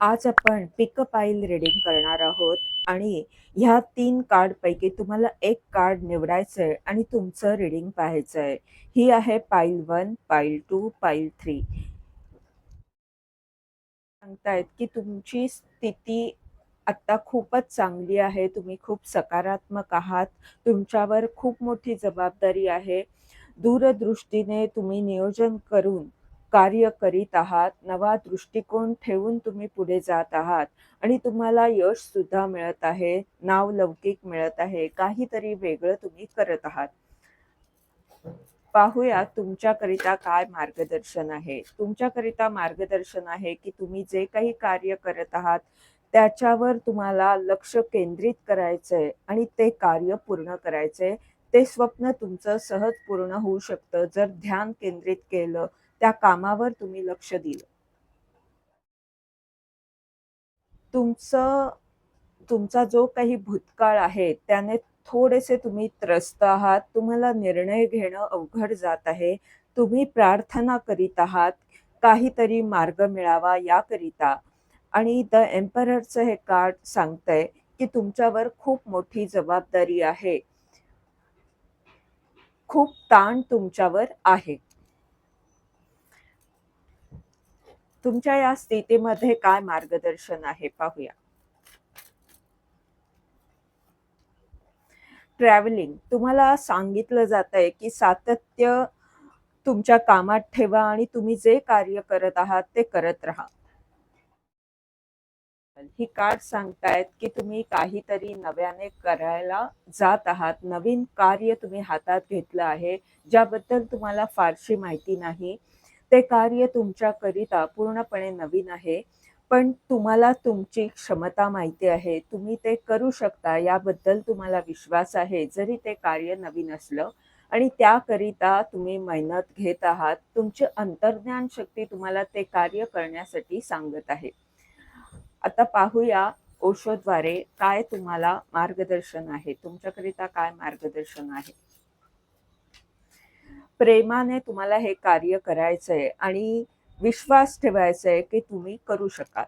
आज आपण पिक पाईल रीडिंग करणार आहोत आणि ह्या तीन कार्डपैकी तुम्हाला एक कार्ड निवडायचं आहे आणि तुमचं रीडिंग पाहायचं आहे ही आहे पाईल वन पाईल टू पाईल थ्री सांगतायत की तुमची स्थिती आत्ता खूपच चांगली आहे. तुम्ही खूप सकारात्मक आहात. तुमच्यावर खूप मोठी जबाबदारी आहे. दूरदृष्टीने तुम्ही नियोजन करून कार्य करीत आहात नवा दृष्टिकोन ठेवून तुम्ही पुढे जात आहात आणि तुम्हाला यश सुद्धा मिळत आहे नाव लौकिक मिळत आहे काहीतरी वेगळं तुम्ही करत आहात. पाहूया तुमच्याकरिता काय मार्गदर्शन आहे. तुमच्याकरिता मार्गदर्शन आहे की तुम्ही जे काही कार्य करत आहात त्याच्यावर तुम्हाला लक्ष केंद्रित करायचंय आणि ते कार्य पूर्ण करायचंय. ते स्वप्न तुमचं सहज पूर्ण होऊ शकतं. जर ध्यान केंद्रित केलं त्या कामावर तुम्ही लक्ष दिलं. तुमचं तुमचा जो काही भूतकाळ आहे त्याने थोडेसे तुम्ही त्रस्त आहात तुम्हाला निर्णय घेणं अवघड जात आहे तुम्ही प्रार्थना करीत आहात काहीतरी मार्ग मिळावा याकरिता. आणि द एम्पररचं हे कार्ड सांगतंय की तुमच्यावर खूप मोठी जबाबदारी आहे. खूप ताण तुमच्यावर आहे. तुमच्या या स्थितीमध्ये काय मार्गदर्शन आहे? पाहूया. ट्रॅव्हलिंग. तुम्हाला सांगितलं जात आहे की सातत्य तुमच्या कामात ठेवा आणि तुम्ही जे कार्य करत आहात ते करत राहा. ही कार्ड सांगतायत की तुम्ही काहीतरी नव्याने करायला जात आहात. नवीन कार्य तुम्ही हातात घेतलं आहे. ज्याबद्दल तुम्हाला फारशी माहिती नाही. ते कार्य तुमच्याकरिता पूर्णपणे नवीन आहे पण तुम्हाला तुमची क्षमता माहिती आहे. तुम्ही ते करू शकता याबद्दल तुम्हाला विश्वास आहे. जरी ते कार्य नवीन असलं आणि त्याकरिता तुम्ही मेहनत घेत आहात तुमची अंतर्ज्ञान शक्ती तुम्हाला ते कार्य करण्यासाठी सांगत आहे. आता पाहूया ओशोद्वारे काय तुम्हाला मार्गदर्शन आहे. तुमच्याकरिता काय मार्गदर्शन आहे? प्रेमाने तुम्हाला हे कार्य करायचंय आणि विश्वास ठेवायचा आहे की तुम्ही करू शकाल.